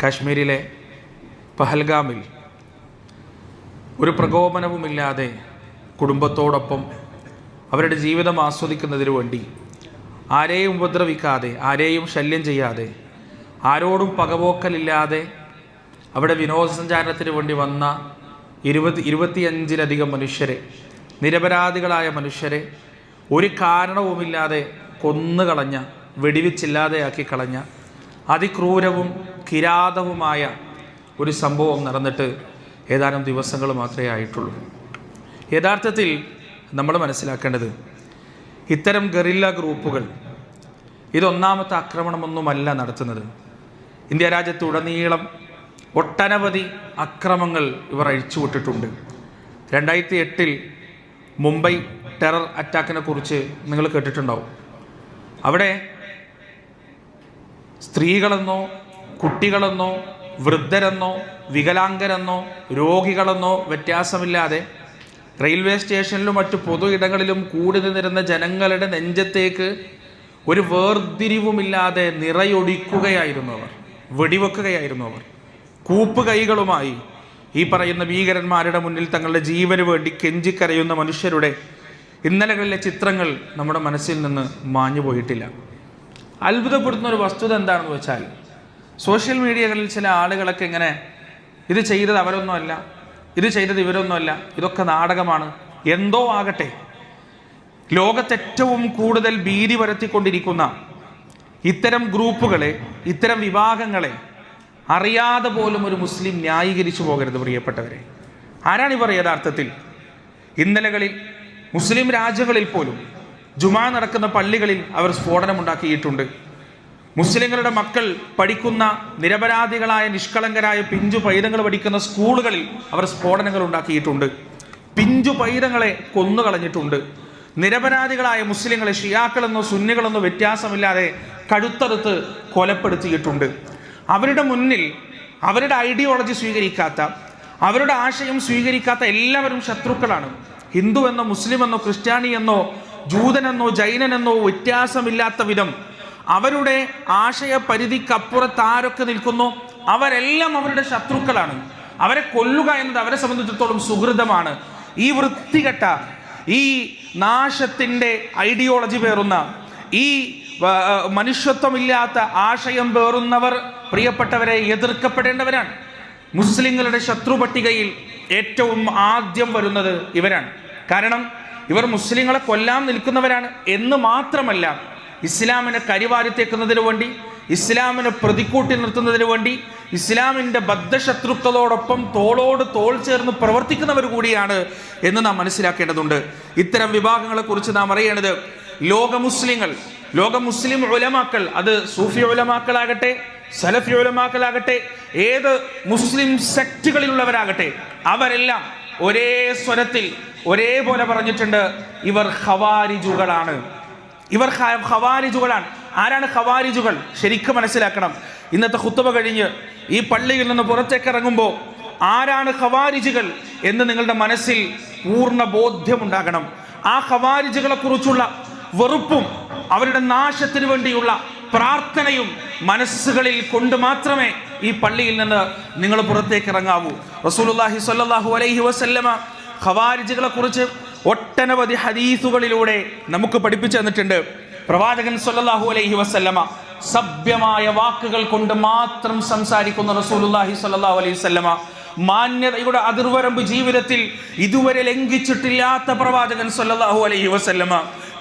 കാശ്മീരിലെ പഹൽഗാമിൽ ഒരു പ്രകോപനവുമില്ലാതെ കുടുംബത്തോടൊപ്പം അവരുടെ ജീവിതം ആസ്വദിക്കുന്നതിന് വേണ്ടി ആരെയും ഉപദ്രവിക്കാതെ ആരെയും ശല്യം ചെയ്യാതെ ആരോടും പകവോക്കലില്ലാതെ അവിടെ വിനോദസഞ്ചാരത്തിന് വേണ്ടി വന്ന ഇരുപത് ഇരുപത്തിയഞ്ചിലധികം മനുഷ്യരെ നിരപരാധികളായ മനുഷ്യരെ ഒരു കാരണവുമില്ലാതെ കൊന്നുകളഞ്ഞ വെടിവെച്ചില്ലാതെയാക്കി കളഞ്ഞ അതിക്രൂരവും കിരാതവുമായ ഒരു സംഭവം നടന്നിട്ട് ഏതാനും ദിവസങ്ങൾ മാത്രമേ ആയിട്ടുള്ളൂ. യഥാർത്ഥത്തിൽ നമ്മൾ മനസ്സിലാക്കേണ്ടത് ഇത്തരം ഗറില്ല ഗ്രൂപ്പുകൾ ഇതൊന്നാമത്തെ ആക്രമണമൊന്നുമല്ല നടത്തുന്നത്. ഇന്ത്യ രാജ്യത്തുടനീളം ഒട്ടനവധി അക്രമങ്ങൾ ഇവർ അഴിച്ചുവിട്ടിട്ടുണ്ട് രണ്ടായിരത്തി എട്ടിൽ മുംബൈ ടെറർ അറ്റാക്കിനെ കുറിച്ച് നിങ്ങൾ കേട്ടിട്ടുണ്ടാവും. അവിടെ സ്ത്രീകളെന്നോ കുട്ടികളെന്നോ വൃദ്ധരെന്നോ വികലാംഗരെന്നോ രോഗികളെന്നോ വ്യത്യാസമില്ലാതെ റെയിൽവേ സ്റ്റേഷനിലും മറ്റു പൊതു ഇടങ്ങളിലും കൂടി നിന്നിരുന്ന ജനങ്ങളുടെ നെഞ്ചത്തേക്ക് ഒരു വേർതിരിവുമില്ലാതെ നിറയൊടിക്കുകയായിരുന്നു അവർ വെടിവെക്കുകയായിരുന്നു അവർ. കൂപ്പ് കൈകളുമായി ഈ പറയുന്ന ഭീകരന്മാരുടെ മുന്നിൽ തങ്ങളുടെ ജീവന് വേണ്ടി കെഞ്ചിക്കരയുന്ന മനുഷ്യരുടെ ഇന്നലകളിലെ ചിത്രങ്ങൾ നമ്മുടെ മനസ്സിൽ നിന്ന് മാഞ്ഞു പോയിട്ടില്ല അത്ഭുതപ്പെടുന്ന ഒരു വസ്തുത എന്താണെന്ന് വെച്ചാൽ സോഷ്യൽ മീഡിയകളിൽ ചില ആളുകളൊക്കെ ഇങ്ങനെ ഇത് ചെയ്തത് അവരൊന്നുമല്ല ഇത് ചെയ്തത് ഇവരൊന്നുമല്ല ഇതൊക്കെ നാടകമാണ് എന്തോ ആകട്ടെ. ലോകത്തേറ്റവും കൂടുതൽ ഭീതി പരത്തിക്കൊണ്ടിരിക്കുന്ന ഇത്തരം ഗ്രൂപ്പുകളെ ഇത്തരം വിഭാഗങ്ങളെ അറിയാതെ പോലും ഒരു മുസ്ലിം ന്യായീകരിച്ചു പോകരുത് പ്രിയപ്പെട്ടവരെ. ആരാണിവർ യഥാർത്ഥത്തിൽ? ഇന്നലകളിൽ മുസ്ലിം രാജ്യങ്ങളിൽ പോലും ജുമാ നടക്കുന്ന പള്ളികളിൽ അവർ സ്ഫോടനമുണ്ടാക്കിയിട്ടുണ്ട്. മുസ്ലിങ്ങളുടെ മക്കൾ പഠിക്കുന്ന നിരപരാധികളായ നിഷ്കളങ്കരായ പിഞ്ചു പൈതങ്ങൾ പഠിക്കുന്ന സ്കൂളുകളിൽ അവർ സ്ഫോടനങ്ങൾ ഉണ്ടാക്കിയിട്ടുണ്ട്. പിഞ്ചു പൈതങ്ങളെ കൊന്നുകളഞ്ഞിട്ടുണ്ട്. നിരപരാധികളായ മുസ്ലിങ്ങളെ ഷിയാക്കളെന്നോ സുന്നികളെന്നോ വ്യത്യാസമില്ലാതെ കഴുത്തറുത്ത് കൊലപ്പെടുത്തിയിട്ടുണ്ട്. അവരുടെ മുന്നിൽ അവരുടെ ഐഡിയോളജി സ്വീകരിക്കാത്ത അവരുടെ ആശയം സ്വീകരിക്കാത്ത എല്ലാവരും ശത്രുക്കളാണ്. ഹിന്ദു എന്നോ മുസ്ലിം എന്നോ ക്രിസ്ത്യാനി എന്നോ ജൂതനെന്നോ ജൈനനെന്നോ വ്യത്യാസമില്ലാത്ത വിധം അവരുടെ ആശയ പരിധിക്കപ്പുറത്ത് ആരൊക്കെ നിൽക്കുന്നു? അവരെല്ലാം അവരുടെ ശത്രുക്കളാണ്. അവരെ കൊല്ലുക എന്നത് അവരെ സംബന്ധിച്ചിടത്തോളം സുഹൃതമാണ്. ഈ വൃത്തികെട്ട ഈ നാശത്തിന്റെ ഐഡിയോളജി പേറുന്ന ഈ മനുഷ്യത്വമില്ലാത്ത ആശയം പേറുന്നവർ പ്രിയപ്പെട്ടവരെ എതിർക്കപ്പെടേണ്ടവരാണ്. മുസ്ലിങ്ങളുടെ ശത്രു പട്ടികയിൽ ഏറ്റവും ആദ്യം വരുന്നത് ഇവരാണ്. കാരണം ഇവർ മുസ്ലിങ്ങളെ കൊല്ലാൻ നിൽക്കുന്നവരാണ് എന്ന് മാത്രമല്ല ഇസ്ലാമിനെ കരിവാരിത്തേക്കുന്നതിന് വേണ്ടി ഇസ്ലാമിനെ പ്രതിക്കൂട്ടി നിർത്തുന്നതിന് വേണ്ടി ഇസ്ലാമിന്റെ ബദ്ധശത്രുക്കളോടൊപ്പം തോളോട് തോൾ ചേർന്ന് പ്രവർത്തിക്കുന്നവർ കൂടിയാണ് എന്ന് നാം മനസ്സിലാക്കേണ്ടതുണ്ട്. ഇത്തരം വിഭാഗങ്ങളെക്കുറിച്ച് നാം അറിയേണ്ടത് ലോക മുസ്ലിങ്ങൾ ലോക മുസ്ലിം ഉലമാക്കൾ അത് സൂഫി ഉലമാക്കളാകട്ടെ സലഫി ഉലമാക്കളാകട്ടെ ഏത് മുസ്ലിം സെക്റ്റുകളിലുള്ളവരാകട്ടെ അവരെല്ലാം ഒരേ സ്വരത്തിൽ ഒരേപോലെ പറഞ്ഞിട്ടുണ്ട് ഇവർ ഖവാരിജുകളാണ്. ഇവർ ഹവാരിജുകളാണ് ആരാണ് ഖവാരിജുകൾ? ശരിക്കും മനസ്സിലാക്കണം. ഇന്നത്തെ കുത്തുവ കഴിഞ്ഞ് ഈ പള്ളിയിൽ നിന്ന് പുറത്തേക്ക് ഇറങ്ങുമ്പോൾ ആരാണ് ഖവാരിജുകൾ എന്ന് നിങ്ങളുടെ മനസ്സിൽ പൂർണ ബോധ്യമുണ്ടാകണം. ആ ഖവാരിജുകളെ കുറിച്ചുള്ള വെറുപ്പും അവരുടെ നാശത്തിന് വേണ്ടിയുള്ള പ്രാർത്ഥനയും മനസ്സുകളിൽ കൊണ്ട് മാത്രമേ ഈ പള്ളിയിൽ നിന്ന് നിങ്ങൾ പുറത്തേക്ക് ഇറങ്ങാവൂ. റസൂലുള്ളാഹി സ്വല്ലല്ലാഹു അലൈഹി വസല്ലമ ഖവാരിജുകളെ കുറിച്ച് ഒട്ടനവധി ഹദീസുകളിലൂടെ നമുക്ക് പഠിപ്പിച്ചു തന്നിട്ടുണ്ട്. പ്രവാചകൻ സ്വല്ലല്ലാഹു അലൈഹി വസല്ലമ സഭ്യമായ വാക്കുകൾ കൊണ്ട് മാത്രം സംസാരിക്കുന്ന റസൂലുള്ളാഹി സ്വല്ലല്ലാഹു അലൈഹി വസല്ലമ മാന്യതയുടെ അതിർവരമ്പ് ജീവിതത്തിൽ ഇതുവരെ ലംഘിച്ചിട്ടില്ലാത്ത പ്രവാചകൻ സ്വല്ലല്ലാഹു അലൈഹി വസല്ലമ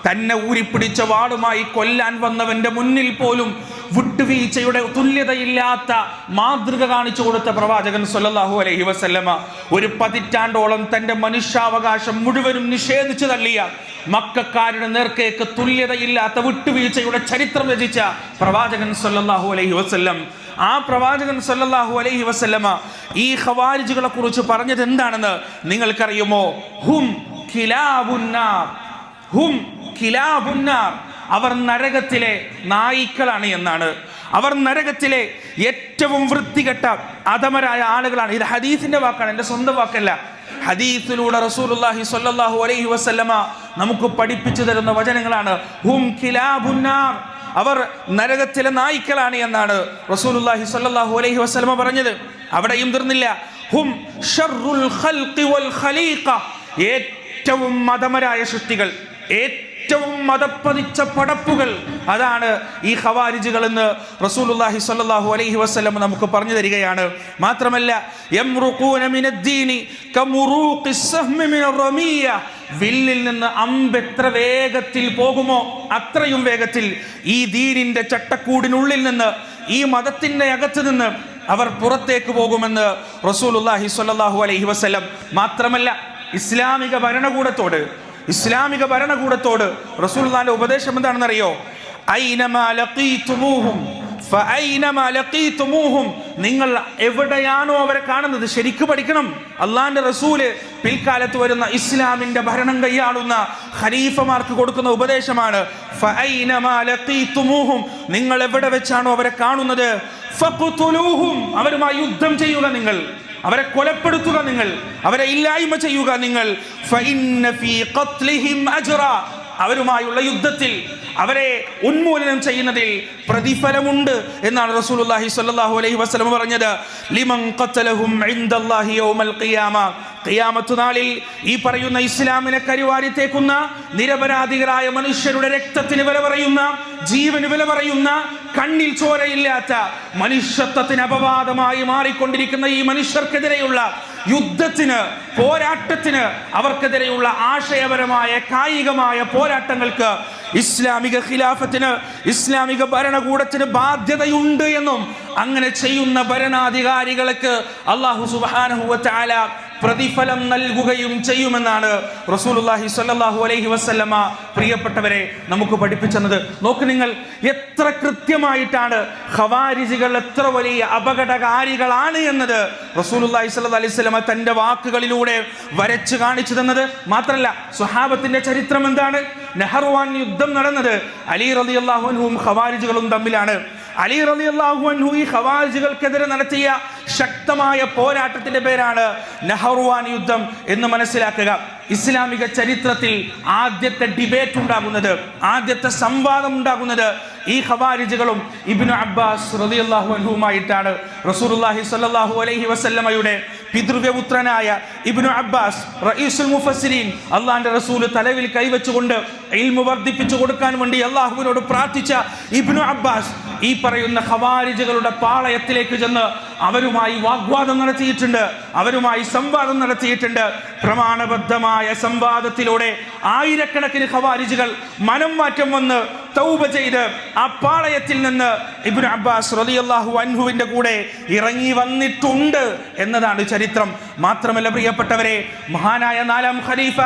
തന്നെ ഊരിപ്പിടിച്ച വാളുമായി കൊല്ലാൻ വന്നവന്റെ മുന്നിൽ പോലും വിട്ടുവീഴ്ചയുടെ തുല്യതയില്ലാത്ത മാതൃക കാണിച്ചു കൊടുത്ത പ്രവാചകൻ സൊല്ലാഹു അലൈഹി വസല്ലമ ഒരു പതിറ്റാണ്ടോളം തന്റെ മനുഷ്യാവകാശം മുഴുവനും നിഷേധിച്ചു തള്ളിയ മക്കാരുടെ നേർക്കേക്ക് തുല്യതയില്ലാത്ത വിട്ടുവീഴ്ചയുടെ ചരിത്രം രചിച്ച പ്രവാചകൻ സൊല്ലാഹു അലൈഹി വസ്ല്ലം. ആ പ്രവാചകൻ സല്ലല്ലാഹു അലൈഹി വസല്ലമ ഈ ഖവാരിജുകളെ കുറിച്ച് പറഞ്ഞത് എന്താണെന്ന് നിങ്ങൾക്കറിയുമോ? ഹും ഹും കിലാബുന്നാർ അവർ നരകത്തിലെ നായിക്കളാണ് എന്നാണ്. അവർ നരകത്തിലെ ഏറ്റവും വൃത്തികെട്ട അധമരായ ആളുകളാണ്. ഇത് ഹദീസിന്റെ വാക്കാണ് എന്റെ സ്വന്തം വാക്കല്ല. ഹദീസിലൂടെ റസൂലുള്ളാഹി സ്വല്ലല്ലാഹു അലൈഹി വസല്ലമ നമുക്ക് പഠിപ്പിച്ചു തരുന്ന വചനങ്ങളാണ്. ഹും കിലാബുന്നാർ അവർ നരകത്തിലെ നായിക്കളാണ് എന്നാണ് റസൂലുള്ളാഹി സ്വല്ലല്ലാഹു അലൈഹി വസല്ലമ പറഞ്ഞത്. അവിടെയും തീർന്നില്ല. ഹും ഷർറുൽ ഖൽഖി വൽ ഖലീഖ. ഏറ്റവും മതമരായ സൃഷ്ടികൾ ഏറ്റവും മതപ്പതിച്ച പടപ്പുകൾ അതാണ് ഈ ഖവാരിജുകൾ എന്ന് റസൂലുള്ളാഹി സ്വല്ലല്ലാഹു അലൈഹി വസല്ലം നമുക്ക് പറഞ്ഞു തരികയാണ്. മാത്രമല്ല വില്ലിൽ നിന്ന് അമ്പ് എത്ര വേഗത്തിൽ പോകുമോ അത്രയും വേഗത്തിൽ ഈ ദീനിന്റെ ചട്ടക്കൂടിനുള്ളിൽ നിന്ന് ഈ മതത്തിന്റെ അകത്ത് നിന്ന് അവർ പുറത്തേക്ക് പോകുമെന്ന് റസൂലുള്ളാഹി സ്വല്ലല്ലാഹു അലൈഹി വസല്ലം മാത്രമല്ല ഇസ്ലാമിക ഭരണകൂടത്തോട് ഇസ്ലാമിക ഭരണകൂടത്തോട് റസൂലുള്ളാഹിന്റെ ഉപദേശം എന്താണെന്നറിയോ? നിങ്ങൾ എവിടെയാണോ അവരെ കാണുന്നത് ശരിക്ക് പഠിക്കണം. അള്ളാന്റെ റസൂൽ പിൽക്കാലത്ത് വരുന്ന ഇസ്ലാമിന്റെ ഭരണം കൈയാളുന്ന ഖലീഫമാർക്ക് കൊടുക്കുന്ന ഉപദേശമാണ് നിങ്ങൾ എവിടെ വെച്ചാണോ അവരെ കാണുന്നത്? അവരുമായി യുദ്ധം ചെയ്യുക നിങ്ങൾ. അവരെ കൊലപ്പെടുത്തുക നിങ്ങൾ അവരെ ഇല്ലായ്മ ചെയ്യുക നിങ്ങൾ. അവരുമായുള്ള യുദ്ധത്തിൽ അവരെ ഉന്മൂലനം ചെയ്യുന്നതിൽ പ്രതിഫലമുണ്ട് എന്നാണ് റസൂലുള്ളാഹി സ്വല്ലല്ലാഹു അലൈഹി വസല്ലം പറഞ്ഞത്. ലിമൻ ഖത്തലഹും ഇൻദല്ലാഹി യൗമൽ ഖിയാമ. ഖിയാമത്ത് നാളിൽ ഈ പറയുന്ന ഇസ്ലാമിനെ കരിവാരിത്തേക്കുന്ന നിരപരാധികളായ മനുഷ്യരുടെ രക്തത്തിന് വില പറയുന്ന ജീവന് വില പറയുന്ന കണ്ണിൽ ചോരയില്ലാത്ത മനുഷ്യത്വത്തിന് അപവാദമായി മാറിക്കൊണ്ടിരിക്കുന്ന ഈ മനുഷ്യർക്കെതിരെയുള്ള യുദ്ധത്തിന് പോരാട്ടത്തിന് അവർക്കെതിരെയുള്ള ആശയപരമായ കായികമായ പോരാട്ടങ്ങൾക്ക് ഇസ്ലാമിക ഖിലാഫത്തിന് ഇസ്ലാമിക ഭരണകൂടത്തിന് ബാധ്യതയുണ്ട് എന്നും അങ്ങനെ ചെയ്യുന്ന ഭരണാധികാരികൾക്ക് അള്ളാഹു സുബ്ഹാനഹു വ തആല പ്രതിഫലം നൽകുകയും ചെയ്യുമെന്നാണ് റസൂലുള്ളാഹി സ്വല്ലല്ലാഹു അലൈഹി വസല്ലമ പ്രിയപ്പെട്ടവരെ നമുക്ക് പഠിപ്പിച്ചെന്നത്. നോക്ക് നിങ്ങൾ എത്ര കൃത്യമായിട്ടാണ് ഖവാരിജികൾ എത്ര വലിയ അപകടകാരികളാണ് എന്നത് റസൂലുള്ളാഹി സ്വല്ലല്ലാഹു അലൈഹി വസല്ലമ തന്റെ വാക്കുകളിലൂടെ വരച്ചു കാണിച്ചു തന്നത്. മാത്രമല്ല സ്വഹാബത്തിന്റെ ചരിത്രം എന്താണ്? നെഹ്റുവാൻ യുദ്ധം നടന്നത്. അലി റളിയല്ലാഹു അൻഹുവും ഖവാരിജുകളും തമ്മിലാണ്. അലി റളിയല്ലാഹു അൻഹു ഈ ഖവാരിജുകൾക്കെതിരെ നടത്തിയ ശക്തമായ പോരാട്ടത്തിന്റെ പേരാണ് നെഹ്റുവാൻ യുദ്ധം എന്ന് മനസ്സിലാക്കുക. ഇസ്ലാമിക ചരിത്രത്തിൽ ആദ്യത്തെ ഡിബേറ്റ് ഉണ്ടാകുന്നത് ആദ്യത്തെ സംവാദം ഉണ്ടാകുന്നത് ഈ ഖവാരിജുകളും ഇബിനു അബ്ബാസ് റളിയല്ലാഹു അൻഹുമായിട്ടാണ് റസൂലുള്ളാഹി സ്വല്ലല്ലാഹു അലൈഹി വസല്ലമയുടെ പിതൃവ്യപുത്രനായ ഇബിനു അബ്ബാസ് റഈസുൽ മുഫസിരീൻ അള്ളാഹിന്റെ റസൂൽ തലവിൽ കൈവച്ചുകൊണ്ട് ഇൽമു വർദ്ധിപ്പിച്ചു കൊടുക്കാൻ വേണ്ടി അള്ളാഹുവിനോട് പ്രാർത്ഥിച്ച ഇബിനു അബ്ബാസ് ഈ പറയുന്ന ഖവാരിജുകളുടെ പാളയത്തിലേക്ക് ചെന്ന് അവരുമായി വാഗ്വാദം നടത്തിയിട്ടുണ്ട് അവരുമായി സംവാദം നടത്തിയിട്ടുണ്ട്. പ്രമാണബദ്ധമായ സംവാദത്തിലൂടെ ആയിരക്കണക്കിന് ഖവാരിജുകൾ മനം മാറ്റം വന്ന് തൗബ ചെയ്ത് ആ പാളയത്തിൽ നിന്ന് ഇബിൻ അബ്ബാസ് റളിയല്ലാഹു അൻഹുവിന്റെ കൂടെ ഇറങ്ങി വന്നിട്ടുണ്ട് എന്നതാണ് ചരിത്രം. മാത്രമല്ല പ്രിയപ്പെട്ടവരെ മഹാനായ നാലാം ഖലീഫ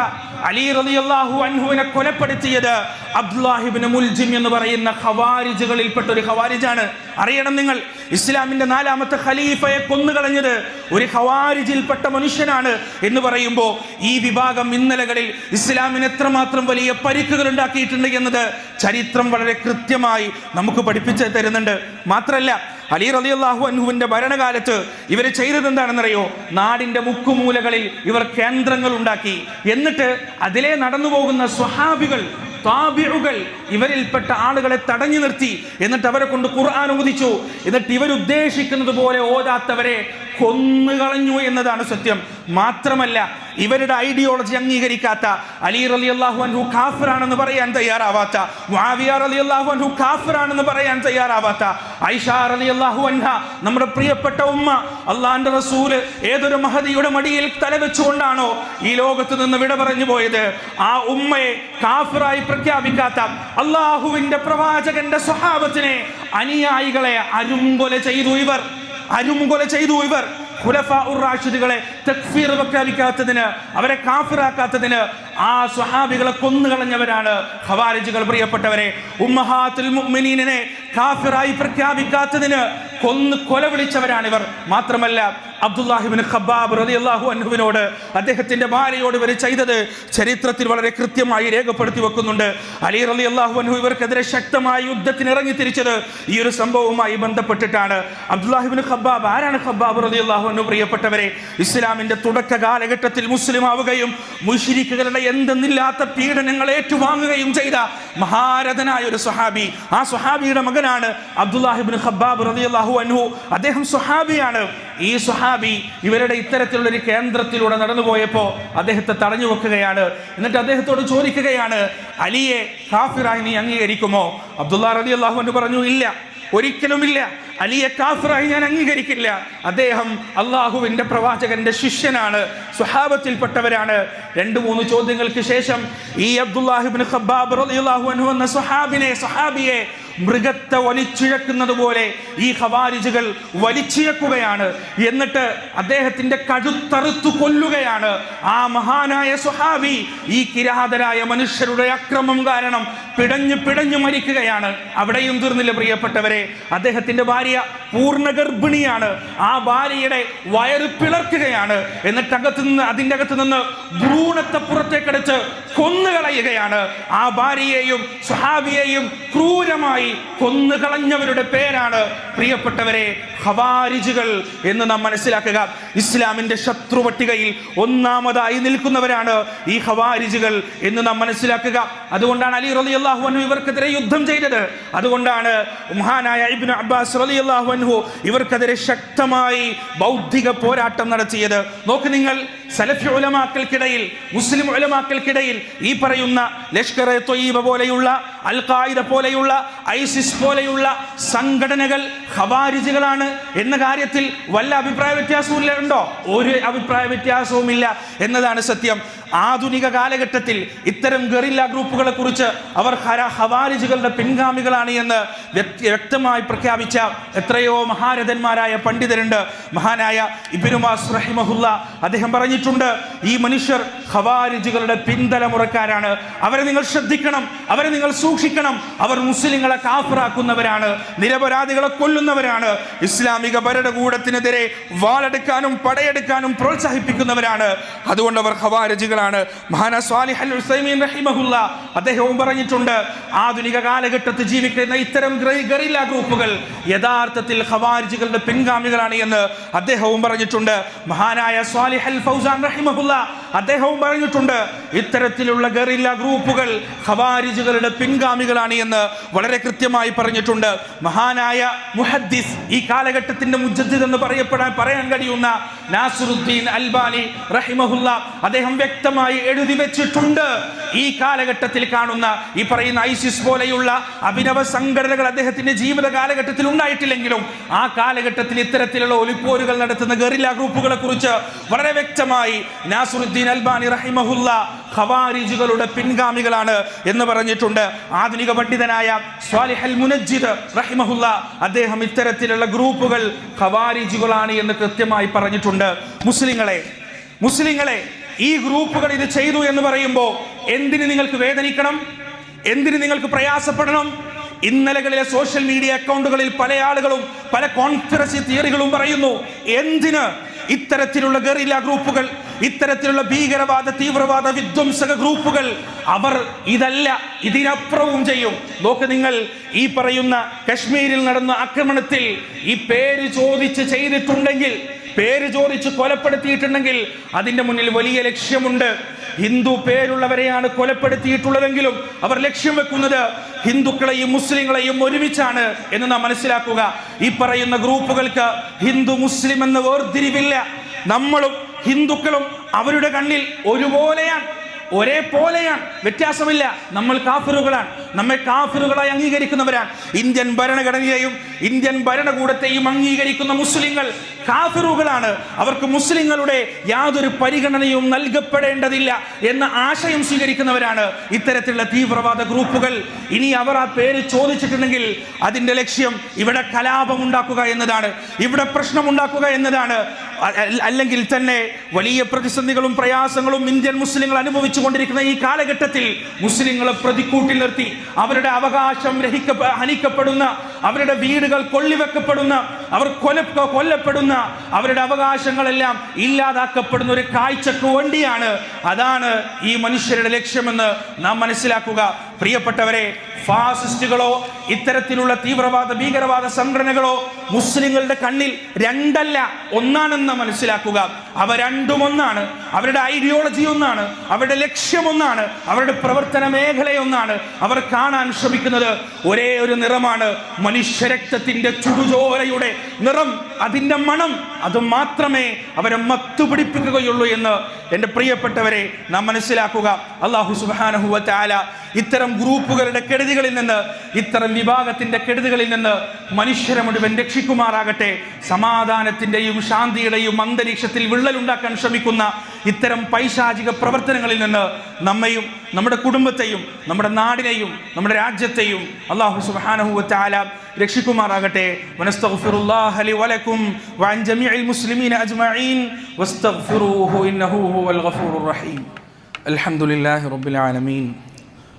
അലി റളിയല്ലാഹു അൻഹുവിനെ കൊലപ്പെടുത്തിയത് അബ്ദുല്ലാഹിബിന് മുൽജിം എന്ന് പറയുന്ന ഖവാരിജുകളിൽപ്പെട്ട ഒരു ഖവാരിജാണ്. അറിയണം നിങ്ങൾ ഇസ്ലാമിന്റെ നാലാമത്തെ ഖലീഫയെ കൊന്നുകളഞ്ഞത് ഒരു ഖവാരിജിൽപ്പെട്ട മനുഷ്യനാണ് എന്ന് പറയുമ്പോൾ ഈ വിഭാഗം ഇന്നലകളിൽ ഇസ്ലാമിന് എത്രമാത്രം വലിയ പരിക്കുകൾ ഉണ്ടാക്കിയിട്ടുണ്ട് എന്നത് ചരിത്രം വളരെ കൃത്യമായി നമുക്ക് പഠിപ്പിച്ച് തരുന്നുണ്ട്. മാത്രമല്ല അലി റളിയല്ലാഹു അൻഹുവിന്റെ ഭരണകാലത്ത് ഇവർ ചെയ്തത് എന്താണെന്നറിയോ? നാടിന്റെ മുക്കുമൂലകളിൽ ഇവർ കേന്ദ്രങ്ങൾ ഉണ്ടാക്കി. എന്നിട്ട് അതിലെ നടന്നു പോകുന്ന സ്വഹാബികൾ ഇവരിൽപ്പെട്ട ആളുകളെ തടഞ്ഞു നിർത്തി. എന്നിട്ട് അവരെ കൊണ്ട് ഖുർആൻ ഓദിച്ചു എന്നിട്ട് ഇവരുദ്ദേശിക്കുന്നത് പോലെ ഓതാത്തവരെ കൊന്നുകളഞ്ഞു എന്നതാണ് സത്യം. മാത്രമല്ല ഇവരുടെ ഐഡിയോളജി അംഗീകരിക്കാത്ത അലി റലി അള്ളാഹു അൻഹു പറയാൻ തയ്യാറാവാത്ത വാവിയാർ അലി അള്ളാഹു അൻഹു പറയാൻ തയ്യാറാവാത്ത ഐഷാർ അലി അള്ളാഹു അൻഹ നമ്മുടെ പ്രിയപ്പെട്ട ഉമ്മ അള്ളാന്റെ റസൂൽ ഏതൊരു മഹതിയുടെ മടിയിൽ തലവെച്ചുകൊണ്ടാണോ ഈ ലോകത്ത് നിന്ന് വിട പറഞ്ഞു പോയത്? ആ ഉമ്മയെ കാഫിറായി പ്രഖ്യാപിക്കാത്ത അള്ളാഹുവിന്റെ പ്രവാചകന്റെ സ്വഭാവത്തിനെ അനുയായികളെ അരുംകൊല ചെയ്തു ഇവർ. അരുംകൊല ചെയ്തു ഇവർ. ഖുലഫ ഉറാഷിദുകളെ തക്ഫീർ പ്രഖ്യാപിക്കാത്തതിന് അവരെ കാഫിറാക്കാത്തതിന് ആ സ്വഹാബികളെ കൊന്നുകളഞ്ഞവരാണ് ഖവാരിജുകൾ. പ്രിയപ്പെട്ടവരെ ഉമ്മഹാത്തുൽ മുഅ്മിനീനെ കാഫിറായി പ്രഖ്യാപിക്കാത്തതിന് കൊന്ന് കൊല വിളിച്ചവരാണ് ഇവർ മാത്രമല്ല അബ്ദുല്ലാഹിബിൻ ഖബ്ബാബ് റളിയല്ലാഹു അൻഹുവിനോട് അദ്ദേഹത്തിന്റെ ഭാര്യയോട് ഇവർ ചെയ്തത് ചരിത്രത്തിൽ വളരെ കൃത്യമായി രേഖപ്പെടുത്തി വെക്കുന്നുണ്ട്. അലി റളിയല്ലാഹു അൻഹു ഇവർക്കെതിരെ ശക്തമായ യുദ്ധത്തിന് ഇറങ്ങി തിരിച്ചത് ഈ ഒരു സംഭവവുമായി ബന്ധപ്പെട്ടിട്ടാണ്. അബ്ദുല്ലാഹിബിൻ ഖബാബ് ആരാണ് ഖബ്ബാബ് റളിയല്ലാഹു അൻഹു? പ്രിയപ്പെട്ടവരെ ഇസ്ലാമിന്റെ തുടക്ക കാലഘട്ടത്തിൽ മുസ്ലിം ആവുകയും മുഷിരിക്കുകളുടെ എന്തെന്നില്ലാത്ത പീഡനങ്ങൾ ഏറ്റുവാങ്ങുകയും ചെയ്ത മഹാരഥനായ ഒരു സുഹാബി ആ സുഹാബിയുടെ മകനാണ് അബ്ദുല്ലാഹിബിൻ ഖബ്ബാബ് റളിയല്ലാഹു അൻഹു. അദ്ദേഹം സുഹാബിയാണ് ഈ സുഹാബി ഇവരുടെ ഇത്തരത്തിലുള്ള ഒരു കേന്ദ്രത്തിലൂടെ നടന്നു പോയപ്പോൾ അദ്ദേഹത്തെ തടഞ്ഞു വെക്കുകയാണ് എന്നിട്ട് അദ്ദേഹത്തോട് ചോദിക്കുകയാണ് അലിയെ കാഫിറായി നീ അംഗീകരിക്കുമോ? അബ്ദുല്ലാ റതി അള്ളാഹു പറഞ്ഞു ഇല്ല. ഒരിക്കലുമില്ല. അലിയെ കാഫറായി ഞാൻ അംഗീകരിക്കില്ല. അദ്ദേഹം അള്ളാഹുവിന്റെ പ്രവാചകന്റെ ശിഷ്യനാണ് സ്വഹാബത്തിൽപ്പെട്ടവരാണ്. രണ്ട് മൂന്ന് ചോദ്യങ്ങൾക്ക് ശേഷം ഈ അബ്ദുല്ലാഹിബിൻ ഖബ്ബാബ് അൻഹു എന്ന സ്വഹാബിനെ സ്വഹാബിയെ മൃഗത്തെ വലിച്ചിഴക്കുന്നത് പോലെ ഈ ഹവാരിജുകൾ വലിച്ചിഴക്കുകയാണ്. എന്നിട്ട് അദ്ദേഹത്തിന്റെ കഴുത്തറുത്തു കൊല്ലുകയാണ്. ആ മഹാനായ സുഹാവി ഈ കിരാതരായ മനുഷ്യരുടെ അക്രമം കാരണം പിടഞ്ഞു പിടഞ്ഞു മരിക്കുകയാണ്. അവിടെയും തീർന്നില്ല പ്രിയപ്പെട്ടവരെ. അദ്ദേഹത്തിന്റെ ഭാര്യ പൂർണ ഗർഭിണിയാണ് ആ ഭാര്യയുടെ വയറ് പിളർക്കുകയാണ്. എന്നിട്ട് അകത്ത് നിന്ന് അതിന്റെ അകത്ത് നിന്ന് ഭ്രൂണത്തെ പുറത്തേക്കടിച്ച് കൊന്നുകളയുകയാണ്. ആ ഭാര്യയെയും സുഹാബിയെയും ക്രൂരമായി കൊന്നുകളഞ്ഞവരുടെ പേരാണ് പ്രിയപ്പെട്ടവരെ ഹവാരിജുകൾ എന്ന് നാം മനസ്സിലാക്കുക. ഇസ്ലാമിന്റെ ശത്രു പട്ടികയിൽ ഒന്നാമതായി നിൽക്കുന്നവരാണ് ഈ ഹവാരിജുകൾ എന്ന് നാം മനസ്സിലാക്കുക. അതുകൊണ്ടാണ് അലി റലി അള്ളാഹു അൻഹു ഇവർക്കെതിരെ യുദ്ധം ചെയ്തത്. അതുകൊണ്ടാണ് മഹാനായ ഇബ്നു അബ്ബാസ് റലി അള്ളാഹു അൻഹു ഇവർക്കെതിരെ ശക്തമായി ബൗദ്ധിക പോരാട്ടം നടത്തിയത്. നോക്ക് നിങ്ങൾ സലഫി ഉലമാക്കൾക്കിടയിൽ മുസ്ലിം ഉലമാക്കൾക്കിടയിൽ ഈ പറയുന്ന ലഷ്കർ തൊയ്യബ പോലെയുള്ള അൽ ഖായിദ പോലെയുള്ള ഐസിസ് പോലെയുള്ള സംഘടനകൾ ഹവാരിജികളാണ് എന്ന കാര്യത്തിൽ വല്ല അഭിപ്രായ വ്യത്യാസവും ഉണ്ടോ? ഒരു അഭിപ്രായ വ്യത്യാസവും ഇല്ല എന്നതാണ് സത്യം. ആധുനിക കാലഘട്ടത്തിൽ ഇത്തരം ഗറില്ല ഗ്രൂപ്പുകളെ കുറിച്ച് അവർ ഹര ഹവാരിജുകളുടെ പിൻഗാമികളാണ് എന്ന് വ്യക്തമായി പ്രഖ്യാപിച്ച എത്രയോ മഹാരഥന്മാരായ പണ്ഡിതരുണ്ട്. മഹാനായ ഇബിനുമാസ് റഹിമഹുല്ല അദ്ദേഹം പറഞ്ഞിട്ടുണ്ട് ഈ മനുഷ്യർ ഹവാലിജുകളുടെ പിന്തലമുറക്കാരാണ് അവരെ നിങ്ങൾ ശ്രദ്ധിക്കണം അവരെ നിങ്ങൾ സൂക്ഷിക്കണം. അവർ മുസ്ലിങ്ങളെ കാഫറാക്കുന്നവരാണ് നിരപരാധികളെ കൊല്ലുന്നവരാണ്. ഇസ്ലാമിക ഭരണകൂടത്തിനെതിരെ വാളെടുക്കാനും പടയെടുക്കാനും പ്രോത്സാഹിപ്പിക്കുന്നവരാണ്. അതുകൊണ്ട് അവർ ഖവാരിജുകളാണ് മഹാന സ്വാലിഹൽ അദ്ദേഹവും പറഞ്ഞിട്ടുണ്ട് ആധുനിക കാലഘട്ടത്തിൽ ജീവിക്കുന്ന ഇത്തരം ഗറില്ല ഗ്രൂപ്പുകൾ യഥാർത്ഥത്തിൽ ഖവാരിജുകളുടെ പിൻഗാമികളാണ് എന്ന് അദ്ദേഹവും പറഞ്ഞിട്ടുണ്ട്. മഹാനായ സ്വാലിഹൽ ഫൗസാൻ റഹിമഹുല്ല അദ്ദേഹവും പറഞ്ഞിട്ടുണ്ട് ഇത്തരത്തിലുള്ള ഗറില്ല ഗ്രൂപ്പുകൾ ഖവാരിജുകളുടെ പിൻഗാമികളാണ് എന്ന് വളരെ കൃത്യമായി പറഞ്ഞിട്ടുണ്ട്. മഹാനായ മുഹദ്ദിസ് ഈ കാലഘട്ടത്തിന്റെ മുജദ്ദിദ് എന്ന് പറയപ്പെടാൻ പറയാൻ കഴിയുന്ന നാസുറുദ്ദീൻ അൽബാനി റഹിമഹുല്ല അദ്ദേഹം വ്യക്തമായി എഴുതി വെച്ചിട്ടുണ്ട്. ഈ കാലഘട്ടത്തിൽ കാണുന്ന ഈ പറയുന്ന ഐസിസ് പോലെയുള്ള അഭിനവ സംഘടനകൾ അദ്ദേഹത്തിന്റെ ജീവിത കാലഘട്ടത്തിൽ ഉണ്ടായിട്ടില്ലെങ്കിലും ആ കാലഘട്ടത്തിൽ ഇത്തരത്തിലുള്ള ഒലിപ്പോരുകൾ നടത്തുന്ന ഗറില്ല ഗ്രൂപ്പുകളെ കുറിച്ച് വളരെ വ്യക്തമായി നാസുറുദ്ദീൻ അൽബാനി റഹിമഹുല്ല ഖവാരിജുകളുടെ പിൻഗാമികളാണ് എന്ന് പറഞ്ഞിട്ടുണ്ട്. ആധുനിക പണ്ഡിതനായ സ്വാലിഹൽ മുനജിദ് റഹിമഹുല്ല അദ്ദേഹം ഇത്തരത്തിലുള്ള ഗ്രൂപ്പുകൾ ഖവാരിജുകളാണ് എന്ന് കൃത്യമായി പറഞ്ഞിട്ടുണ്ട്. മുസ്ലിങ്ങളെ മുസ്ലിങ്ങളെ ഈ ഗ്രൂപ്പുകൾ ഇത് ചെയ്തു എന്ന് പറയുമ്പോൾ എന്തിന് നിങ്ങൾക്ക് വേദനിക്കണം? എന്തിന് നിങ്ങൾക്ക് പ്രയാസപ്പെടണം? ഇന്നലകളിലെ സോഷ്യൽ മീഡിയ അക്കൗണ്ടുകളിൽ പല ആളുകളും പല കോൺസ്പിറസി തിയറികളും പറയുന്നു എന്തിന് ഇത്തരത്തിലുള്ള ഗറില്ല ഗ്രൂപ്പുകൾ ഇത്തരത്തിലുള്ള ഭീകരവാദ തീവ്രവാദ വിധ്വംസക ഗ്രൂപ്പുകൾ അവർ ഇതല്ല ഇതിനപ്പുറവും ചെയ്യും. നോക്ക് നിങ്ങൾ ഈ പറയുന്ന കശ്മീരിൽ നടന്ന ആക്രമണത്തിൽ ഈ പേര് ചോദിച്ച് ചെയ്തിട്ടുണ്ടെങ്കിൽ പേര് ചോദിച്ച് കൊലപ്പെടുത്തിയിട്ടുണ്ടെങ്കിൽ അതിന്റെ മുന്നിൽ വലിയ ലക്ഷ്യമുണ്ട്. ഹിന്ദു പേരുള്ളവരെയാണ് കൊലപ്പെടുത്തിയിട്ടുള്ളതെങ്കിലും അവർ ലക്ഷ്യം വെക്കുന്നത് ഹിന്ദുക്കളെയും മുസ്ലിങ്ങളെയും ഒരുമിച്ചാണ് എന്ന് നാം മനസ്സിലാക്കുക. ഈ പറയുന്ന ഗ്രൂപ്പുകൾക്ക് ഹിന്ദു മുസ്ലിം എന്ന വേർതിരിവില്ല. നമ്മളും ഹിന്ദുക്കളും അവരുടെ കണ്ണിൽ ഒരുപോലെയാണ് ഒരേ പോലെയാണ് വ്യത്യാസമില്ല. നമ്മൾ കാഫിറുകളാണ്. നമ്മെ കാഫിറുകളായി അംഗീകരിക്കുന്നവരാണ്. ഇന്ത്യൻ ഭരണഘടനയെയും ഇന്ത്യൻ ഭരണകൂടത്തെയും അംഗീകരിക്കുന്ന മുസ്ലിങ്ങൾ കാഫിറുകളാണ്. അവർക്ക് മുസ്ലിങ്ങളുടെ യാതൊരു പരിഗണനയും നൽകപ്പെടേണ്ടതില്ല എന്ന ആശയം സ്വീകരിക്കുന്നവരാണ് ഇത്തരത്തിലുള്ള തീവ്രവാദ ഗ്രൂപ്പുകൾ. ഇനി അവർ ആ പേര് ചോദിച്ചിട്ടുണ്ടെങ്കിൽ അതിന്റെ ലക്ഷ്യം ഇവിടെ കലാപം ഉണ്ടാക്കുക എന്നതാണ്. ഇവിടെ പ്രശ്നം ഉണ്ടാക്കുക എന്നതാണ്. അല്ലെങ്കിൽ തന്നെ വലിയ പ്രതിസന്ധികളും പ്രയാസങ്ങളും ഇന്ത്യൻ മുസ്ലിങ്ങൾ അനുഭവിച്ചു കൊണ്ടിരിക്കുന്ന ഈ കാലഘട്ടത്തിൽ മുസ്ലിങ്ങളെ പ്രതിക്കൂട്ടിൽ നിർത്തി. അവരുടെ അവകാശം രഹിക്ക ഹനിക്കപ്പെടുന്ന അവരുടെ വീടുകൾ കൊള്ളിവെക്കപ്പെടുന്ന അവർ കൊല കൊല്ലപ്പെടുന്ന അവരുടെ അവകാശങ്ങളെല്ലാം ഇല്ലാതാക്കപ്പെടുന്ന ഒരു കാഴ്ചക്ക് വേണ്ടിയാണ്. അതാണ് ഈ മനുഷ്യരുടെ ലക്ഷ്യമെന്ന് നാം മനസ്സിലാക്കുക. പ്രിയപ്പെട്ടവരെ ഫാസിസ്റ്റുകളോ ഇത്തരത്തിലുള്ള തീവ്രവാദ ഭീകരവാദ സംഘടനകളോ മുസ്ലിങ്ങളുടെ കണ്ണിൽ രണ്ടല്ല ഒന്നാണെന്ന് മനസ്സിലാക്കുക. അവ രണ്ടും ഒന്നാണ് അവരുടെ ഐഡിയോളജി ഒന്നാണ് അവരുടെ ലക്ഷ്യം ഒന്നാണ് അവരുടെ പ്രവർത്തന മേഖലയൊന്നാണ് അവർ കാണാൻ ശ്രമിക്കുന്നത് ഒരേ ഒരു നിറമാണ് മനുഷ്യരക്തത്തിന്റെ ചുടുചോരയുടെ നിറം. അതിന്റെ മണം അത് മാത്രമേ അവരെ മത്തുപിടിപ്പിക്കുകയുള്ളൂ എന്ന് എന്റെ പ്രിയപ്പെട്ടവരെ നാം മനസ്സിലാക്കുക. അള്ളാഹു സുബാനഹുവ താല ഇത്തരം ഗ്രൂപ്പുകളുടെ കെടുതികളിൽ നിന്ന് ഇത്തരം വിഭാഗത്തിന്റെ കെടുതികളിൽ നിന്ന് മനുഷ്യരെ മുഴുവൻ രക്ഷിക്കുമാറാകട്ടെ. സമാധാനത്തിന്റെയും ശാന്തിയുടെയും അന്തരീക്ഷത്തിൽ വിള്ളലുണ്ടാക്കാൻ ശ്രമിക്കുന്ന ഇത്തരം പൈശാചിക പ്രവർത്തനങ്ങളിൽ നിന്ന് നമ്മയും നമ്മുടെ കുടുംബത്തെയും നമ്മുടെ നാടിനെയും നമ്മുടെ രാജ്യത്തെയും അള്ളാഹു സുബ്ഹാനഹു തആല രക്ഷിക്കുമാറാകട്ടെ. വനസ്തഗ്ഫിറുല്ലാഹ ലി വലക്കും മുസ്ലിമീന അജ്മഈൻ. വസ്തഗ്ഫിറൂഹു ഇന്നഹു ഹുവൽ റഹീം. അൽഹംദുലില്ലാഹി റബ്ബിൽ ആലമീൻ.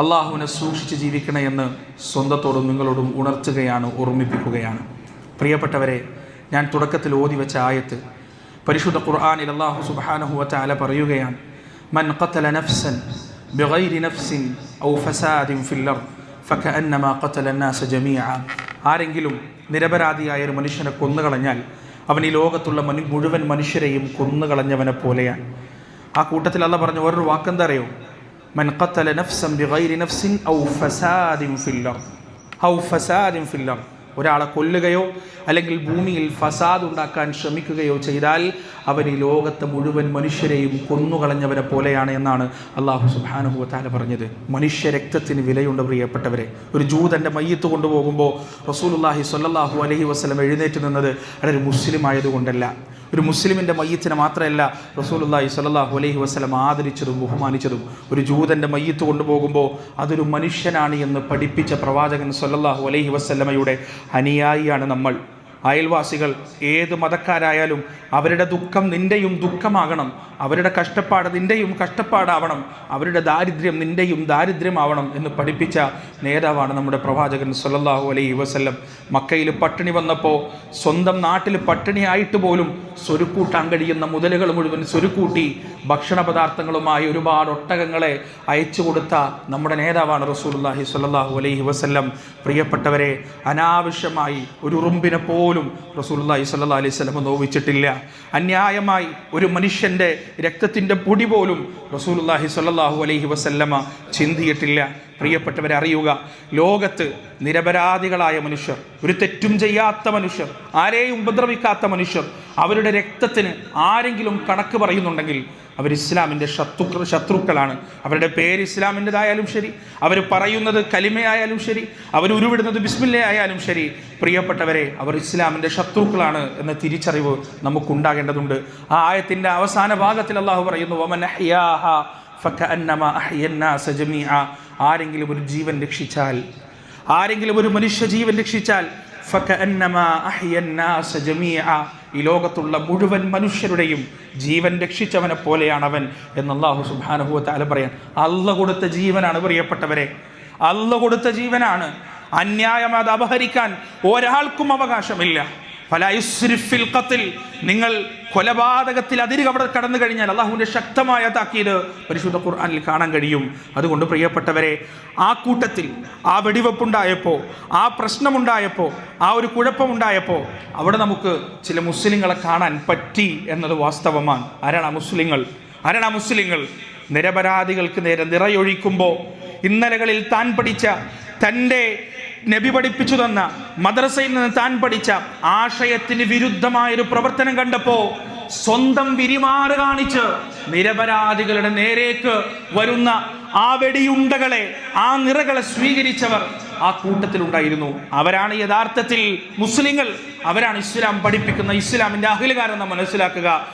അള്ളാഹുവിനെ സൂക്ഷിച്ച് ജീവിക്കണേ എന്ന് സ്വന്തത്തോടും നിങ്ങളോടും ഉണർത്തുകയാണ് ഓർമ്മിപ്പിക്കുകയാണ് പ്രിയപ്പെട്ടവരെ ഞാൻ തുടക്കത്തിൽ ഓതി വെച്ച ആയത്ത് പരിശുദ്ധ ഖുർആാനിൽ അള്ളാഹു സുബ്ഹാനഹു വതആല പറയുകയാണ് മൻ ഖതല നഫ്സൻ ബിഗൈരി നഫ്സിൻ ഔ ഫസാദിൻ ഫിൽ അർദ് ഫകഅന്നമാ ഖതല الناس ജമീഅ ആരെങ്കിലും നിരപരാധിയായ ഒരു മനുഷ്യനെ കൊന്നുകളഞ്ഞാൽ അവൻ ഈ ലോകത്തുള്ള മനു മുഴുവൻ മനുഷ്യരെയും കൊന്നുകളഞ്ഞവനെ പോലെയാണ് ആ കൂട്ടത്തിൽ അല്ല പറഞ്ഞ വേറൊരു വാക്കെന്താ അറിയോ മൻ قتل نفسا بغير نفس او فساد في الارض او فساد في الارض ഒരാളെ കൊല്ലുകയോ അല്ലെങ്കിൽ ഭൂമിയിൽ ഫസാദ് ഉണ്ടാക്കാൻ ശ്രമിക്കുകയോ ചെയ്താൽ അവൻ ഈ ലോകത്തെ മുഴുവൻ മനുഷ്യരെയും കൊന്നുകളഞ്ഞവരെ പോലെയാണ് എന്നാണ് അള്ളാഹു സുബാനുഹു താല പറഞ്ഞത്. മനുഷ്യ രക്തത്തിന് വിലയുണ്ട് പ്രിയപ്പെട്ടവരെ. ഒരു ജൂതന്റെ മയ്യത്ത് കൊണ്ടുപോകുമ്പോൾ റസൂലുല്ലാഹി സ്വല്ലല്ലാഹു അലഹി വസ്ലം എഴുന്നേറ്റ് നിന്നത് അതൊരു മുസ്ലിം ആയതുകൊണ്ടല്ല. ഒരു മുസ്ലിമിന്റെ മയ്യത്തിനെ മാത്രമല്ല റസൂലുല്ലാഹി സ്വല്ലല്ലാഹു അലഹി വസ്ലം ആദരിച്ചതും ബഹുമാനിച്ചതും. ഒരു ജൂതന്റെ മയ്യത്ത് കൊണ്ടുപോകുമ്പോൾ അതൊരു മനുഷ്യനാണ് എന്ന് പഠിപ്പിച്ച പ്രവാചകൻ സ്വല്ലല്ലാഹു അലഹി വസ്ലമയുടെ അനുയായിയാണ് നമ്മൾ. അയൽവാസികൾ ഏത് മതക്കാരായാലും അവരുടെ ദുഃഖം നിന്റെയും ദുഃഖമാകണം. അവരുടെ കഷ്ടപ്പാട് നിന്റെയും കഷ്ടപ്പാടാവണം. അവരുടെ ദാരിദ്ര്യം നിന്റെയും ദാരിദ്ര്യമാവണം എന്ന് പഠിപ്പിച്ച നേതാവാണ് നമ്മുടെ പ്രവാചകൻ സല്ലാഹു അലൈഹി വസല്ലം. മക്കയിൽ പട്ടിണി വന്നപ്പോൾ സ്വന്തം നാട്ടിൽ പട്ടിണിയായിട്ട് പോലും സ്വരുക്കൂട്ടാൻ കഴിയുന്ന മുതലുകൾ മുഴുവൻ സ്വരുക്കൂട്ടി ഭക്ഷണ പദാർത്ഥങ്ങളുമായി ഒരുപാട് ഒട്ടകങ്ങളെ അയച്ചു കൊടുത്ത നമ്മുടെ നേതാവാണ് റസൂൽ റസൂലുള്ളാഹി സല്ലാഹു അലൈഹി വസല്ലം. പ്രിയപ്പെട്ടവരെ അനാവശ്യമായി ഒരു ഉറുമ്പിനെ പോലും റസൂലുള്ളാഹി സ്വല്ലല്ലാഹി അലൈഹി വസല്ലം നോവിച്ചിട്ടില്ല. അന്യായമായി ഒരു മനുഷ്യന്റെ രക്തത്തിന്റെ പൊടി പോലും റസൂലുള്ളാഹി സ്വല്ലല്ലാഹു അലൈഹി വസല്ലമ ചിന്തിയിട്ടില്ല. പ്രിയപ്പെട്ടവരെ അറിയുക ലോകത്ത് നിരപരാധികളായ മനുഷ്യർ ഒരു തെറ്റും ചെയ്യാത്ത മനുഷ്യർ ആരെയും ഉപദ്രവിക്കാത്ത മനുഷ്യർ അവരുടെ രക്തത്തിന് ആരെങ്കിലും കണക്ക് പറയുന്നുണ്ടെങ്കിൽ അവർ ഇസ്ലാമിന്റെ ശത്രുക്കൾ ശത്രുക്കളാണ്. അവരുടെ പേര് ഇസ്ലാമിന്റെതായാലും ശരി അവർ പറയുന്നത് കലിമയായാലും ശരി അവർ ഉരുവിടുന്നത് ബിസ്മില്ലയായാലും ശരി. പ്രിയപ്പെട്ടവരെ അവർ ഇസ്ലാമിന്റെ ശത്രുക്കളാണ് എന്ന തിരിച്ചറിവ് നമുക്കുണ്ടാകേണ്ടതുണ്ട്. ആ ആയത്തിന്റെ അവസാന ഭാഗത്തിൽ അള്ളാഹു പറയുന്നു "വമൻ അഹ്യാഹ ഫകഅന്നമ അഹ്യന്നാസ ജമീഅ." ആരെങ്കിലും ഒരു ജീവൻ രക്ഷിച്ചാൽ ആരെങ്കിലും ഒരു മനുഷ്യ ജീവൻ രക്ഷിച്ചാൽ ഫകഅന്നമ അഹ്യന്നാസ ജമീഅ. ഈ ലോകത്തുള്ള മുഴുവൻ മനുഷ്യരുടെയും ജീവൻ രക്ഷിച്ചവനെ പോലെയാണ് അവൻ എന്ന് അള്ളാഹു സുബ്ഹാനഹു താല പറയാൻ അല്ല കൊടുത്ത ജീവനാണ് പ്രിയപ്പെട്ടവരെ അല്ല കൊടുത്ത ജീവനാണ് അന്യായം അത് അപഹരിക്കാൻ ഒരാൾക്കും അവകാശമില്ല ഫലായുസ്രിഫിൽ ഖത്തിൽ നിങ്ങൾ കൊലപാതകത്തിൽ അതിര് അവിടെ കടന്നു കഴിഞ്ഞാൽ അള്ളാഹുവിന്റെ ശക്തമായ താക്കീത് പരിശുദ്ധ ഖുർആാനിൽ കാണാൻ കഴിയും. അതുകൊണ്ട് പ്രിയപ്പെട്ടവരെ ആ കൂട്ടത്തിൽ ആ വെടിവെപ്പുണ്ടായപ്പോൾ ആ പ്രശ്നമുണ്ടായപ്പോൾ ആ ഒരു കുഴപ്പമുണ്ടായപ്പോൾ അവിടെ നമുക്ക് ചില മുസ്ലിങ്ങളെ കാണാൻ പറ്റി എന്നത് വാസ്തവമാണ്. ആരാണ് ആ മുസ്ലിങ്ങൾ? ആരാണ് ആ മുസ്ലിങ്ങൾ? നിരപരാധികൾക്ക് നേരെ നിറയൊഴിക്കുമ്പോൾ ഇന്നലകളിൽ താൻ പഠിച്ച തന്റെ നബി പഠിപ്പിച്ചു തന്ന മദ്രസയിൽ നിന്ന് താൻ പഠിച്ച ആശയത്തിന് വിരുദ്ധമായൊരു പ്രവർത്തനം കണ്ടപ്പോൾ സ്വന്തം വിരിമാറ് കാണിച്ച് നിരപരാധികളുടെ നേരേക്ക് വരുന്ന ആ വെടിയുണ്ടകളെ ആ നിറകളെ സ്വീകരിച്ചവർ ആ കൂട്ടത്തിലുണ്ടായിരുന്നു. അവരാണ് യഥാർത്ഥത്തിൽ മുസ്ലിങ്ങൾ. അവരാണ് ഇസ്ലാം പഠിപ്പിക്കുന്ന ഇസ്ലാമിന്റെ അഖിലുകാരെന്ന് മനസ്സിലാക്കുക.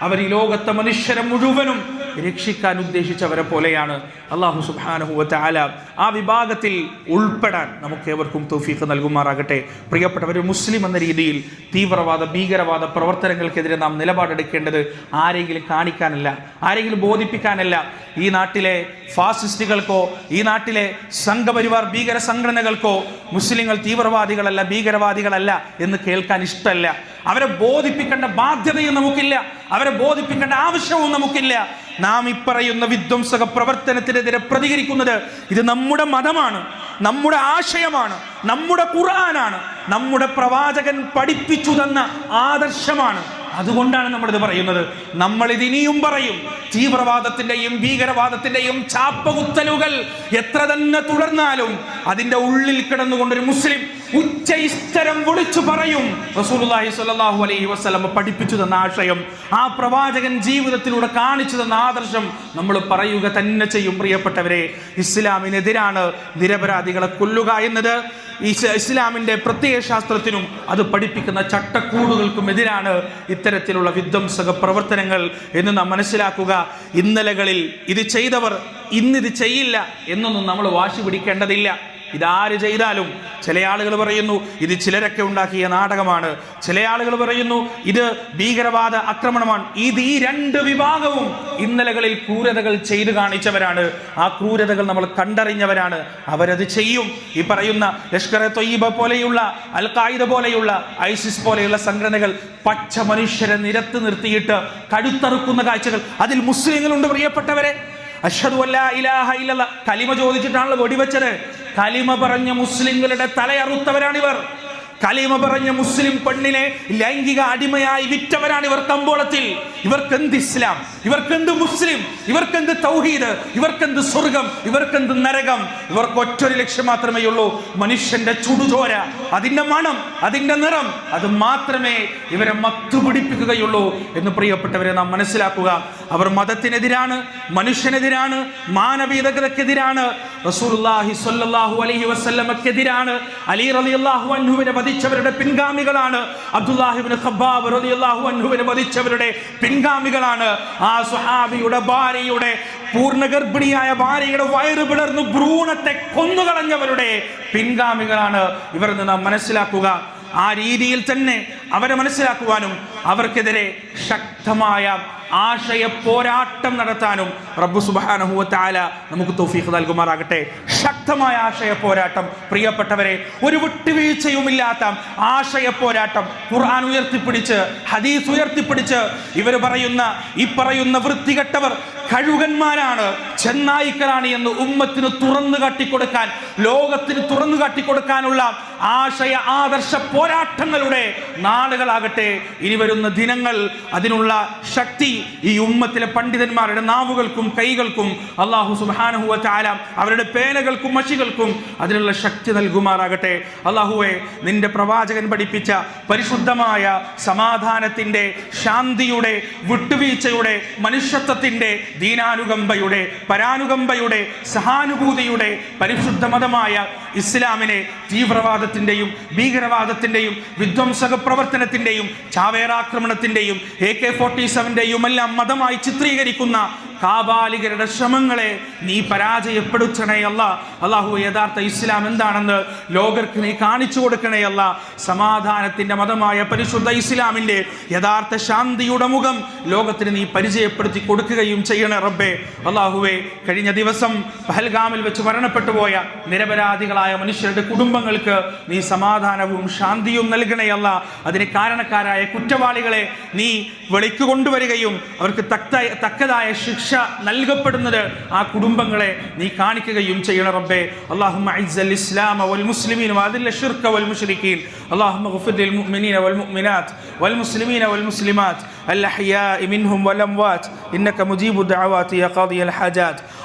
അവർ ഈ ലോകത്തെ മനുഷ്യരെ മുഴുവനും രക്ഷിക്കാൻ ഉദ്ദേശിച്ചവരെ പോലെയാണ് അള്ളാഹു സുബാനഹുവല ആ വിഭാഗത്തിൽ ഉൾപ്പെടാൻ നമുക്ക് ഏവർക്കും തൗഫീഖ് നൽകുമാറാകട്ടെ. പ്രിയപ്പെട്ടവർ മുസ്ലിം എന്ന രീതിയിൽ തീവ്രവാദ ഭീകരവാദ പ്രവർത്തനങ്ങൾക്കെതിരെ നാം നിലപാടെടുക്കേണ്ടത് ആരെങ്കിലും കാണിക്കാനല്ല ആരെങ്കിലും ബോധിപ്പിക്കാനല്ല. ഈ നാട്ടിലെ ഫാസിസ്റ്റുകൾക്കോ ഈ നാട്ടിലെ സംഘപരിവാർ ഭീകര സംഘടനകൾക്കോ മുസ്ലിങ്ങൾ തീവ്രവാദികളല്ല ഭീകരവാദികളല്ല എന്ന് കേൾക്കാൻ ഇഷ്ടമല്ല. അവരെ ബോധിപ്പിക്കേണ്ട ബാധ്യതയും നമുക്കില്ല. അവരെ ബോധിപ്പിക്കേണ്ട ആവശ്യവും നമുക്കില്ല. നാം ഇപ്പറയുന്ന വിധ്വംസക പ്രവർത്തനത്തിനെതിരെ പ്രതികരിക്കുന്നത് ഇത് നമ്മുടെ മതമാണ് നമ്മുടെ ആശയമാണ് നമ്മുടെ ഖുർആനാണ് നമ്മുടെ പ്രവാചകൻ പഠിപ്പിച്ചു തന്ന ആദർശമാണ്. അതുകൊണ്ടാണ് നമ്മളിത് പറയുന്നത്. നമ്മൾ ഇനിയും പറയും തീവ്രവാദത്തിന്റെയും ഭീകരവാദത്തിന്റെയും ചാപ്പകുത്തലുകൾ എത്ര തന്നെ തുടർന്നാലും അതിന്റെ ഉള്ളിൽ കിടന്നുകൊണ്ടൊരു മുസ്ലിം ഉച്ചയിസ്തരം വിളിച്ചു പറയും. റസൂലുള്ളാഹി സ്വല്ലല്ലാഹു അലൈഹി വസല്ലം പഠിപ്പിച്ചു തന്ന ആശയം ആ പ്രവാചകൻ ജീവിതത്തിലൂടെ കാണിച്ചു തന്ന ആദർശം നമ്മൾ പറയുക തന്നെ ചെയ്യും പ്രിയപ്പെട്ടവരെ. ഇസ്ലാമിനെതിരാണ് നിരപരാധികളെ കൊല്ലുക എന്നത്. ഇസ് ഇസ്ലാമിന്റെ പ്രത്യയ ശാസ്ത്രത്തിനും അത് പഠിപ്പിക്കുന്ന ചട്ടക്കൂടുകൾക്കും എതിരാണ് ഇത്തരത്തിലുള്ള വിധ്വംസക പ്രവർത്തനങ്ങൾ എന്ന് നാം മനസ്സിലാക്കുക. ഇന്നലകളിൽ ഇത് ചെയ്തവർ ഇന്നിത് ചെയ്യില്ല എന്നൊന്നും നമ്മൾ വാശി പിടിക്കേണ്ടതില്ല. ഇതാര് ചെയ്താലും ചില ആളുകൾ പറയുന്നു ഇത് ചിലരൊക്കെ ഉണ്ടാക്കിയ നാടകമാണ്. ചില ആളുകൾ പറയുന്നു ഇത് ഭീകരവാദ ആക്രമണമാണ്. ഇത് ഈ രണ്ട് വിഭാഗവും ഇന്നലകളിൽ ക്രൂരതകൾ ചെയ്തു കാണിച്ചവരാണ്. ആ ക്രൂരതകൾ നമ്മൾ കണ്ടറിഞ്ഞവരാണ്. അവരത് ചെയ്യും. ഈ പറയുന്ന ലഷ്കർ തൊയ്യബ പോലെയുള്ള അൽ ഖായിദ പോലെയുള്ള ഐസിസ് പോലെയുള്ള സംഘടനകൾ പച്ച മനുഷ്യരെ നിരത്ത് നിർത്തിയിട്ട് കഴുത്തറുക്കുന്ന കാഴ്ചകൾ. അതിൽ മുസ്ലിങ്ങളുണ്ട് പ്രിയപ്പെട്ടവരെ. കലിമ ചോദിച്ചിട്ടാണല്ലോ വെടിവെച്ചത്. കലിമ പറഞ്ഞ മുസ്ലിങ്ങളുടെ തലയറുത്തവരാണിവർ. കലിമ പറഞ്ഞ മുസ്ലിം പെണ്ണിനെ ലൈംഗിക അടിമയായി വിറ്റവരാണ് ഇവർ കമ്പോളത്തിൽ ഇവർക്കെന്ത് ഇസ്ലാം? ഇവർക്കെന്ത് മുസ്ലിം? ഇവർക്കെന്ത് തൗഹീദ്? ഇവർക്കെന്ത് സ്വർഗം? ഇവർക്കെന്ത് നരകം? ഇവർക്ക് ഒറ്റൊരു ലക്ഷ്യം മാത്രമേ ഉള്ളൂ. മനുഷ്യന്റെ ചുടുചോര അതിന്റെ മണം അതിന്റെ നിറം അത് മാത്രമേ ഇവരെ മത്തുപിടിപ്പിക്കുകയുള്ളൂ എന്ന് പ്രിയപ്പെട്ടവരെ നാം മനസ്സിലാക്കുക. അവർ മതത്തിനെതിരാണ് മനുഷ്യനെതിരാണ് മാനവീയതക്കെതിരാണ് റസൂലുള്ളാഹി സ്വല്ലല്ലാഹു അലൈഹി വസല്ലമക്കെതിരാണ്. അലി റളിയല്ലാഹു അൻഹുവിനെ വധിച്ചവരുടെ പിൻഗാമികളാണ്. അബ്ദുല്ലാഹിബിന് ഖബ്ബാബ് റളിയല്ലാഹു അൻഹുവിനെ വധിച്ചവരുടെ പിൻഗാമികളാണ്. ആ സുഹാബിയുടെ ഭാര്യയുടെ പൂർണ ഗർഭിണിയായ ഭാര്യയുടെ വയറ് പിളർന്നു ഭ്രൂണത്തെ കൊന്നുകളഞ്ഞവരുടെ പിൻഗാമികളാണ്. ഇവർ നാം മനസ്സിലാക്കുക. ആ രീതിയിൽ തന്നെ അവരെ മനസ്സിലാക്കുവാനും അവർക്കെതിരെ ശക്തമായ ആശയ പോരാട്ടം നടത്താനും റബ്ബു സുബാനഹുവത്താല നമുക്ക് തൗഫീഖ് നൽകുമാറാകട്ടെ. ശക്തമായ ആശയ പോരാട്ടം പ്രിയപ്പെട്ടവരെ ഒരു വിട്ടുവീഴ്ചയുമില്ലാത്ത ആശയ പോരാട്ടം ഖുർആൻ ഉയർത്തിപ്പിടിച്ച് ഹദീസ് ഉയർത്തിപ്പിടിച്ച് ഇവർ പറയുന്ന ഈ പറയുന്ന വൃത്തികെട്ടവർ കഴുകന്മാരാണ് ചെന്നായിക്കലാണ് എന്ന് ഉമ്മത്തിന് തുറന്നു കാട്ടിക്കൊടുക്കാൻ ലോകത്തിന് തുറന്നു കാട്ടിക്കൊടുക്കാനുള്ള ആശയ ആദർശ പോരാട്ടങ്ങളുടെ നാളുകളാകട്ടെ. ഇനി വരുന്ന ദിനങ്ങൾ അതിനുള്ള ശക്തി ഈ ഉമ്മത്തിലെ പണ്ഡിതന്മാരുടെ നാവുകൾക്കും കൈകൾക്കും അള്ളാഹു സുബാനഹുവ ചാല അവരുടെ പേനകൾക്കും മഷികൾക്കും അതിനുള്ള ശക്തി നൽകുമാറാകട്ടെ. അള്ളാഹുവെ നിന്റെ പ്രവാചകൻ പഠിപ്പിച്ച പരിശുദ്ധമായ സമാധാനത്തിന്റെ ശാന്തിയുടെ വിട്ടുവീഴ്ചയുടെ മനുഷ്യത്വത്തിന്റെ ദീനാനുകമ്പയുടെ പരാനുകമ്പയുടെ സഹാനുഭൂതിയുടെ പരിശുദ്ധ മതമായ ഇസ്ലാമിനെ തീവ്രവാദത്തിന്റെയും ഭീകരവാദത്തിന്റെയും വിധ്വംസക പ്രവർത്തനത്തിന്റെയും ചാവേറാക്രമണത്തിന്റെയും എ കെ ഫോർട്ടി സെവന്റെയും എല്ലാം മതമായി ചിത്രീകരിക്കുന്ന കാബാലികരുടെ ശ്രമങ്ങളെ നീ പരാജയപ്പെടുത്തണേ അല്ല. അള്ളാഹു യഥാർത്ഥ ഇസ്ലാം എന്താണെന്ന് ലോകർക്ക് നീ കാണിച്ചു കൊടുക്കണേ അല്ല. സമാധാനത്തിന്റെ മതമായ പരിശുദ്ധ ഇസ്ലാമിന്റെ യഥാർത്ഥ ശാന്തിയുടെ മുഖം ലോകത്തിന് നീ പരിചയപ്പെടുത്തി കൊടുക്കുകയും ചെയ്യണേ റബ്ബേ. അള്ളാഹുവെ കഴിഞ്ഞ ദിവസം പഹൽഗാമിൽ വെച്ച് മരണപ്പെട്ടു പോയ നിരപരാധികളായ മനുഷ്യരുടെ കുടുംബങ്ങൾക്ക് നീ സമാധാനവും ശാന്തിയും നൽകണേ അല്ല. അതിന് കാരണക്കാരായ കുറ്റവാളികളെ നീ വെളിക്ക് കൊണ്ടുവരികയും അവർക്ക് തക്ത തക്കതായ ശിക്ഷ നൽകപ്പെടുന്നത് ആ കുടുംബങ്ങളെ നീ കാണിക്കുകയും ചെയ്യണം റബ്ബേ اللهم اعز الاسلام والمسلمين واذل الشرك والمشركين اللهم اغفر للمؤمنين والمؤمنات والمسلمين والمسلمات الاحياء منهم والاموات انك مجيب الدعوات يا قاضي الحاجات